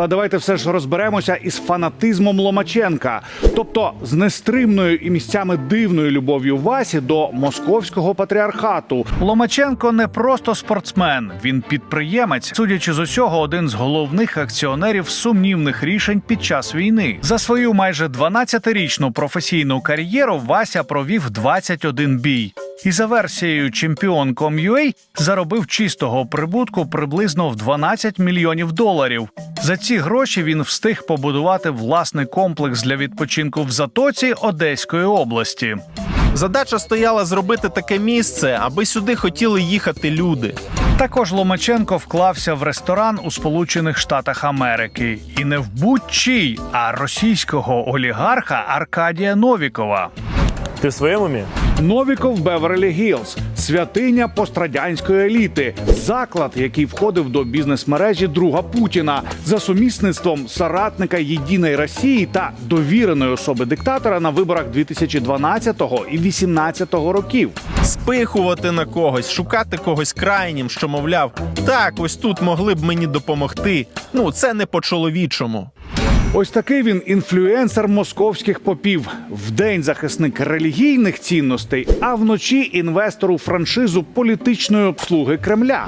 Але давайте все ж розберемося із фанатизмом Ломаченка, тобто з нестримною і місцями дивною любов'ю Васі до московського патріархату. Ломаченко не просто спортсмен, він підприємець, судячи з усього, один з головних акціонерів сумнівних рішень під час війни. За свою майже 12-річну професійну кар'єру Вася провів 21 бій. І за версією Чемпіон.com.ua заробив чистого прибутку приблизно в 12 мільйонів доларів. За ці гроші він встиг побудувати власний комплекс для відпочинку в затоці Одеської області. Задача стояла зробити таке місце, аби сюди хотіли їхати люди. Також Ломаченко вклався в ресторан у Сполучених Штатах Америки, і не в будь-чий, а російського олігарха Аркадія Новікова. Ти в своєму умі? Новіков Беверлі Гілз святиня пострадянської еліти, заклад, який входив до бізнес-мережі друга Путіна за сумісництвом соратника Єдиної Росії та довіреної особи диктатора на виборах 2012 і 2018 років. Спихувати на когось, шукати когось крайнім, що мовляв, так, ось тут могли б мені допомогти. Ну, це не по-чоловічому. Ось такий він інфлюенсер московських попів. Вдень захисник релігійних цінностей, а вночі інвестору франшизу політичної обслуги Кремля.